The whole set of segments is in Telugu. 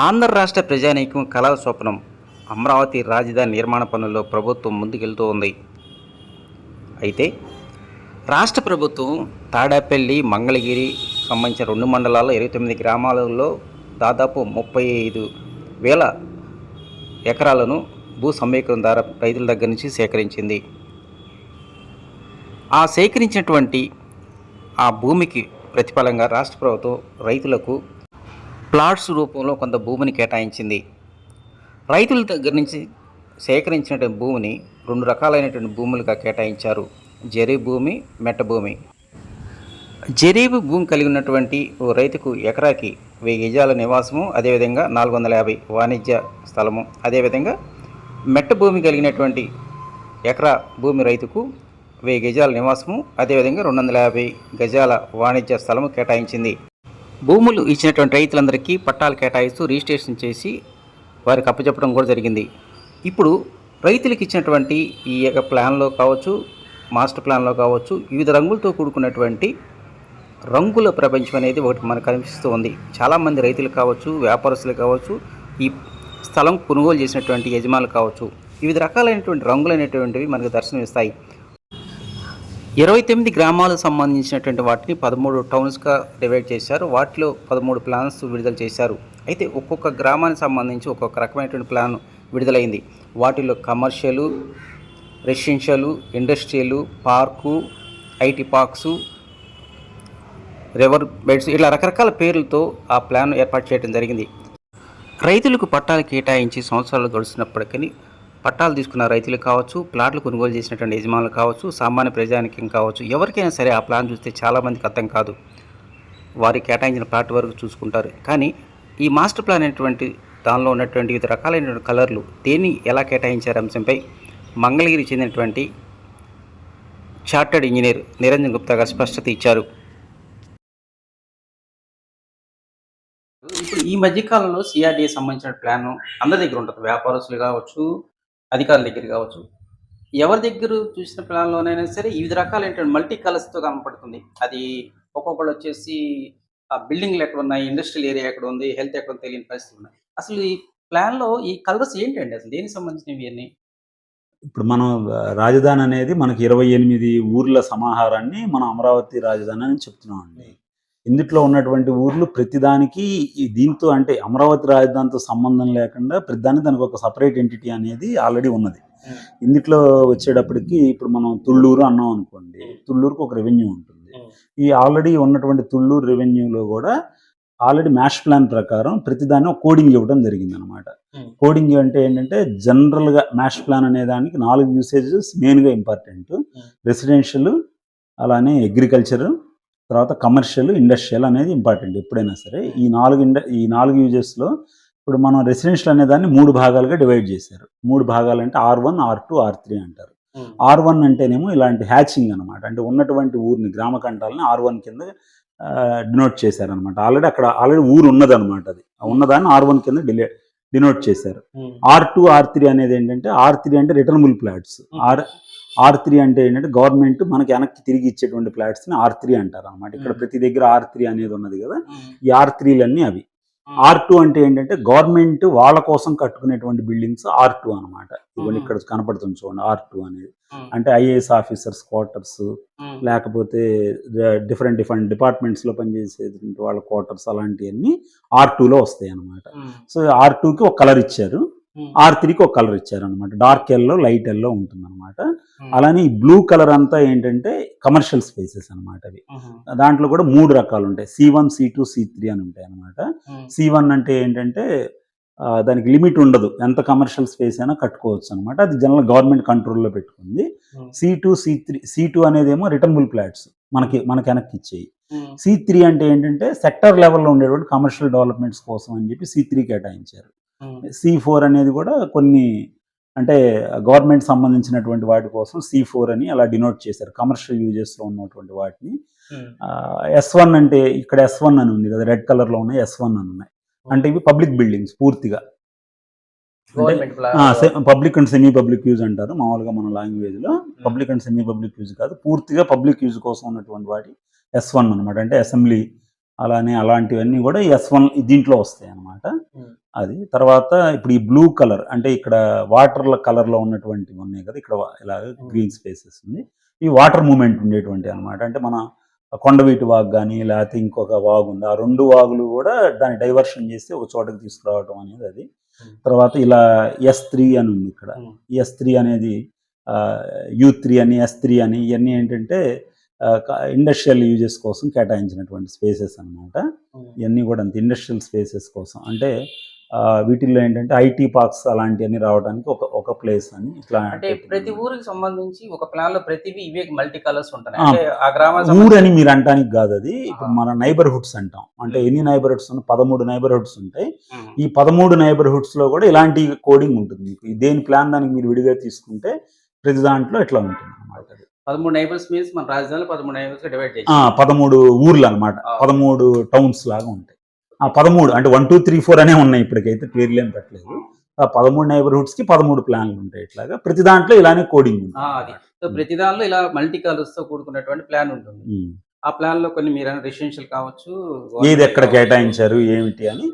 ఆంధ్ర రాష్ట్ర ప్రజానీకం కళా స్వప్నం అమరావతి రాజధాని నిర్మాణ పనుల్లో ప్రభుత్వం ముందుకెళ్తూ ఉంది. అయితే రాష్ట్ర ప్రభుత్వం తాడాపల్లి మంగళగిరి సంబంధించిన రెండు మండలాల్లో ఇరవై తొమ్మిది గ్రామాలలో దాదాపు ముప్పై ఐదు వేల ఎకరాలను భూ సమీకరణ ద్వారా రైతుల దగ్గర నుంచి సేకరించింది. ఆ సేకరించినటువంటి ఆ భూమికి ప్రతిఫలంగా రాష్ట్ర ప్రభుత్వం రైతులకు ప్లాట్స్ రూపంలో కొంత భూమిని కేటాయించింది. రైతుల దగ్గర నుంచి సేకరించినటువంటి భూమిని రెండు రకాలైనటువంటి భూములుగా కేటాయించారు. జరీ భూమి మెట్ట భూమి. జరీబు భూమి కలిగి ఉన్నటువంటి ఓ రైతుకు ఎకరాకి వెయ్యి గజాల నివాసము అదేవిధంగా నాలుగు వందల యాభై వాణిజ్య స్థలము అదేవిధంగా మెట్ట భూమి కలిగినటువంటి ఎకరా భూమి రైతుకు వెయ్యి గజాల నివాసము అదేవిధంగా రెండు వందల యాభై గజాల వాణిజ్య స్థలము కేటాయించింది. భూములు ఇచ్చినటువంటి రైతులందరికీ పట్టాలు కేటాయిస్తూ రిజిస్ట్రేషన్ చేసి వారికి అప్పచెప్పడం కూడా జరిగింది. ఇప్పుడు రైతులకు ఇచ్చినటువంటి ఈ యొక్క ప్లాన్లో కావచ్చు మాస్టర్ ప్లాన్లో కావచ్చు వివిధ రంగులతో కూడుకున్నటువంటి రంగుల ప్రపంచం అనేది ఒకటి మనకు కనిపిస్తూ ఉంది. చాలామంది రైతులు కావచ్చు వ్యాపారస్తులు కావచ్చు ఈ స్థలం కొనుగోలు చేసినటువంటి యజమానులు కావచ్చు వివిధ రకాలైనటువంటి రంగులు అనేటువంటివి మనకు దర్శనమిస్తాయి. ఇరవై తొమ్మిది గ్రామాలకు సంబంధించినటువంటి వాటిని పదమూడు టౌన్స్గా డివైడ్ చేశారు. వాటిలో పదమూడు ప్లాన్స్ విడుదల చేశారు. అయితే ఒక్కొక్క గ్రామానికి సంబంధించి ఒక్కొక్క రకమైనటువంటి ప్లాన్ విడుదలైంది. వాటిలో commercial residential industrial park IT parks river beds ఇలా రకరకాల పేర్లతో ఆ ప్లాన్ ఏర్పాటు చేయడం జరిగింది. రైతులకు పట్టాలు కేటాయించి సంవత్సరాలు గడుస్తున్నప్పటికీ పట్టాలు తీసుకున్న రైతులు కావచ్చు ప్లాట్లు కొనుగోలు చేసినటువంటి యజమానులు కావచ్చు సామాన్య ప్రజానికం కావచ్చు ఎవరికైనా సరే ఆ ప్లాన్ చూస్తే చాలామందికి అర్థం కాదు. వారి కేటాయించిన ప్లాట్ వరకు చూసుకుంటారు. కానీ ఈ మాస్టర్ ప్లాన్ అనేటువంటి దానిలో ఉన్నటువంటి వివిధ రకాలైనటువంటి కలర్లు దేన్ని ఎలా కేటాయించారు అంశంపై మంగళగిరి చెందినటువంటి చార్టర్డ్ ఇంజనీర్ నిరంజన్ గుప్తా గారు స్పష్టత ఇచ్చారు. ఇప్పుడు ఈ మధ్య కాలంలో సిఆర్డీఏ సంబంధించిన ప్లాన్ అందరి దగ్గర ఉంటుంది. వ్యాపారస్తులు కావచ్చు అధికారుల దగ్గర కావచ్చు. ఎవరి దగ్గర చూసిన ప్లాన్లోనైనా సరే వివిధ రకాలు ఏంటంటే మల్టీ కలర్స్తో కనపడుతుంది. అది ఒక్కొక్కళ్ళు వచ్చేసి ఆ బిల్డింగ్లు ఎక్కడ ఉన్నాయి ఇండస్ట్రియల్ ఏరియా ఎక్కడ ఉంది హెల్త్ ఎక్కడ తెలియని పరిస్థితులు ఉన్నాయి. అసలు ఈ ప్లాన్లో ఈ కలర్స్ ఏంటండి అసలు? దేనికి సంబంధించినవి ఇవన్నీ? ఇప్పుడు మనం రాజధాని అనేది మనకి ఇరవై ఎనిమిది ఊర్ల సమాహారాన్ని మనం అమరావతి రాజధాని అని చెప్తున్నాం అండి ఇందుట్లో ఉన్నటువంటి ఊర్లు ప్రతిదానికి దీంతో అంటే అమరావతి రాజధానితో సంబంధం లేకుండా ప్రతిదానికి దానికి ఒక సపరేట్ ఎంటిటీ అనేది ఆల్రెడీ ఉన్నది. ఇందుట్లో వచ్చేటప్పటికి ఇప్పుడు మనం తుళ్ళూరు అన్నాం అనుకోండి. తుళ్ళూరుకు ఒక రెవెన్యూ ఉంటుంది. ఈ ఆల్రెడీ ఉన్నటువంటి తుళ్ళూరు రెవెన్యూలో కూడా ఆల్రెడీ మ్యాష్ ప్లాన్ ప్రకారం ప్రతిదాన్ని ఒక కోడింగ్ ఇవ్వడం జరిగింది అనమాట Hmm. కోడింగ్ అంటే ఏంటంటే జనరల్గా మ్యాష్ ప్లాన్ అనే దానికి నాలుగు యూసేజెస్ మెయిన్గా ఇంపార్టెంట్ రెసిడెన్షియల్ అలానే అగ్రికల్చర్ తర్వాత కమర్షియల్ ఇండస్ట్రియల్ అనేది ఇంపార్టెంట్ ఎప్పుడైనా సరే ఈ నాలుగు ఇండ ఈ నాలుగు యూజెస్లో ఇప్పుడు మనం రెసిడెన్షియల్ అనే దాన్ని మూడు భాగాలుగా డివైడ్ చేశారు. మూడు భాగాలు అంటే R one R two R three అంటారు. ఆర్ వన్ అంటేనేమో ఇలాంటి హ్యాచింగ్ అనమాట అంటే ఉన్నటువంటి ఊరిని గ్రామ కంటాలని ఆర్ వన్ కింద డినోట్ చేశారనమాట ఆల్రెడీ అక్కడ ఆల్రెడీ ఊరు ఉన్నదన్నమాట అది. ఉన్నదాన్ని ఆర్ వన్ కింద డిలే డినోట్ చేశారు. ఆర్ టూ ఆర్ త్రీ అనేది ఏంటంటే ఆర్ త్రీ అంటే returnable plots R R three అంటే ఏంటంటే గవర్నమెంట్ మనకి వెనక్కి తిరిగి ఇచ్చేటువంటి ప్లాట్స్ని ఆర్ త్రీ అంటారు అనమాట ఇక్కడ. ప్రతి దగ్గర ఆర్ త్రీ అనేది ఉన్నది కదా. ఈ ఆర్ త్రీలన్నీ అవి. ఆర్ టూ అంటే ఏంటంటే గవర్నమెంట్ వాళ్ళ కోసం కట్టుకునేటువంటి బిల్డింగ్స్ ఆర్ టూ అనమాట ఇవన్నీ ఇక్కడ కనపడుతుంది చూడండి ఆర్ టూ అనేది. అంటే ఐఏఎస్ ఆఫీసర్స్ క్వార్టర్స్ లేకపోతే డిఫరెంట్ డిఫరెంట్ డిపార్ట్మెంట్స్లో పనిచేసేటువంటి వాళ్ళ క్వార్టర్స్ అలాంటివన్నీ ఆర్ టూలో వస్తాయి అనమాట సో ఆర్ టూకి ఒక కలర్ ఇచ్చారు. ఆర్ త్రీకి ఒక కలర్ ఇచ్చారు అనమాట డార్క్ ఎల్లో లైట్ ఎల్లో ఉంటుంది అనమాట అలానే ఈ బ్లూ కలర్ అంతా ఏంటంటే కమర్షియల్ స్పేసెస్ అనమాట అవి. దాంట్లో కూడా మూడు రకాలు ఉంటాయి. C one C two C three అని ఉంటాయి అనమాట సి వన్ అంటే ఏంటంటే దానికి లిమిట్ ఉండదు. ఎంత కమర్షియల్ స్పేస్ అయినా కట్టుకోవచ్చు అనమాట అది జనరల్ గవర్నమెంట్ కంట్రోల్లో పెట్టుకుంది. C two C three C two అనేదేమో returnable plots మనకి మనకి వెనక్కి ఇచ్చేయి. సి త్రీ అంటే ఏంటంటే సెక్టర్ లెవెల్లో ఉండేటువంటి కమర్షియల్ డెవలప్మెంట్స్ కోసం అని చెప్పి సి త్రీ కేటాయించారు. సి ఫోర్ అనేది కూడా కొన్ని అంటే గవర్నమెంట్ సంబంధించినటువంటి వాటి కోసం సి ఫోర్ అని అలా డినోట్ చేశారు. కమర్షియల్ యూజెస్లో ఉన్నటువంటి వాటిని. ఎస్ వన్ అంటే ఇక్కడ ఎస్ వన్ అని ఉంది కదా రెడ్ కలర్లో ఉన్నాయి ఎస్ వన్ అని ఉన్నాయి. అంటే ఇవి పబ్లిక్ బిల్డింగ్స్ పూర్తిగా. Public and semi public use అంటారు మామూలుగా మన లాంగ్వేజ్లో. Public and semi public use కాదు పూర్తిగా పబ్లిక్ యూజ్ కోసం ఉన్నటువంటి వాటి ఎస్ వన్ అనమాట అంటే అసెంబ్లీ అలానే అలాంటివన్నీ కూడా ఎస్ వన్ దీంట్లో వస్తాయి అన్నమాట. Hmm. అది తర్వాత ఇప్పుడు ఈ బ్లూ కలర్ అంటే ఇక్కడ వాటర్ కలర్లో ఉన్నటువంటివి ఉన్నాయి కదా ఇక్కడ ఇలా గ్రీన్ స్పేసెస్ ఉంది. ఈ వాటర్ మూమెంట్ ఉండేటువంటి అన్నమాట. అంటే మన కొండవీటి వాగు కానీ లేకపోతే ఇంకొక వాగు ఉంది. ఆ రెండు వాగులు కూడా దాన్ని డైవర్షన్ చేసి ఒక చోటకి తీసుకురావడం అనేది అది. తర్వాత ఇలా ఎస్ త్రీ అని ఉంది ఇక్కడ. ఎస్ త్రీ అనేది యూ త్రీ అని ఎస్ త్రీ అని ఇవన్నీ ఏంటంటే ఇండస్ట్రియల్ యూజెస్ కోసం కేటాయించినటువంటి స్పేసెస్ అన్నమాట. ఇవన్నీ కూడా అంత ఇండస్ట్రియల్ స్పేసెస్ కోసం. అంటే వీటిల్లో ఏంటంటే ఐటీ పార్క్స్ అలాంటివన్నీ రావడానికి ఒక ఒక ప్లేస్ అని ఇట్లా అంటే ప్రతి ఊరికి సంబంధించి ఒక ప్లాన్లో ప్రతివి ఇవే మల్టీ కలర్స్ ఉంటాయి ఆ. అంటే ఆ గ్రామానికి ఊరు అని మీరు అంటానికి కాదు అది. ఇప్పుడు మన నైబర్హుడ్స్ అంటాం. అంటే ఎన్ని నైబర్హుడ్స్ ఉన్నాయి పదమూడు నైబర్హుడ్స్ ఉంటాయి. ఈ పదమూడు నైబర్హుడ్స్లో కూడా ఇలాంటి కోడింగ్ ఉంటుంది. మీకు దేని ప్లాన్ దానికి మీరు విడిగా తీసుకుంటే ప్రతి దాంట్లో ఇట్లా ఉంటుంది అన్నమాట అది. పదమూడు నైబర్స్ మీన్స్ మన రాజధానిలో పదమూడు నైబర్స్ డివైడ్ చేసి పదమూడు ఊర్లు అన్నమాట ఆ. పదమూడు టౌన్స్ లాగా ఉంటాయి. ఆ పదమూడు అంటే వన్ టూ త్రీ ఫోర్ అనే ఉన్నాయి ఇప్పటికైతే. పేర్లు పెట్టలేదు. ఆ పదమూడు నైబర్హుడ్స్కి పదమూడు ప్లాన్లు ఉంటాయి ఇట్లాగా. ప్రతి దాంట్లో ఇలానే కోడింగ్ అది. సో ప్రతి దానిలో ఇలా మల్టీ కలర్స్తో కూడుకున్నటువంటి ప్లాన్ ఉంటుంది. ఆ ప్లాన్లో కొన్ని మీరు రెసిడెన్షియల్ కావచ్చు ఏది ఎక్కడ కేటాయించారు ఏమిటి అని.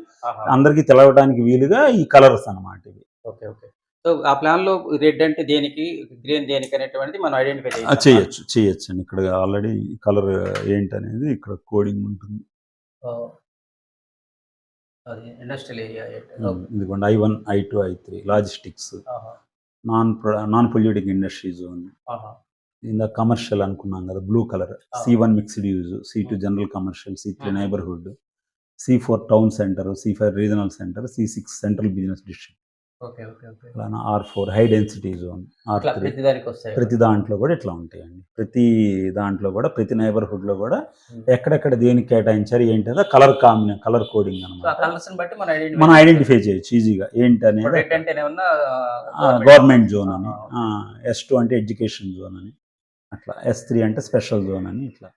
అందరికీ తెలవడానికి వీలుగా ఈ కలర్స్ అన్నమాట ఇవి. Okay okay. సో ఆ ప్లాన్లో రెడ్ అంటే దేనికి? గ్రీన్ దేనికి అనేటువంటిది మనం ఐడెంటిఫై చేయొచ్చు చేయొచ్చు అండి ఇక్కడ ఆల్రెడీ కలర్ ఏంటి అనేది ఇక్కడ కోడింగ్ ఉంటుంది. ఇండస్ట్రియల్ ఏరియా ఇదిగోండి I one I two I three logistics. Non non polluting industry zone. ఇందా కమర్షియల్ అనుకున్నాం కదా blue colour. C one mixed use C two general commercial C three. Neighbourhood C four town centre C five regional centre C six central business district. R four high density zone R three ప్రతి దాంట్లో కూడా ఇట్లా ఉంటాయండి. ప్రతి దాంట్లో కూడా ప్రతి neighborhood లో కూడా. ఎక్కడెక్కడ దేనికి కేటాయించారు ఏంటి అనేది కలర్ కాంబినే కలర్ కోడింగ్ అనమాట మనం ఐడెంటిఫై చేయొచ్చు. ఈజీగా ఏంటి అనేది గవర్నమెంట్ జోన్ అని. ఎస్ టూ అంటే ఎడ్యుకేషన్ జోన్ అని. అట్లా ఎస్ త్రీ అంటే స్పెషల్ జోన్ అని ఇట్లా.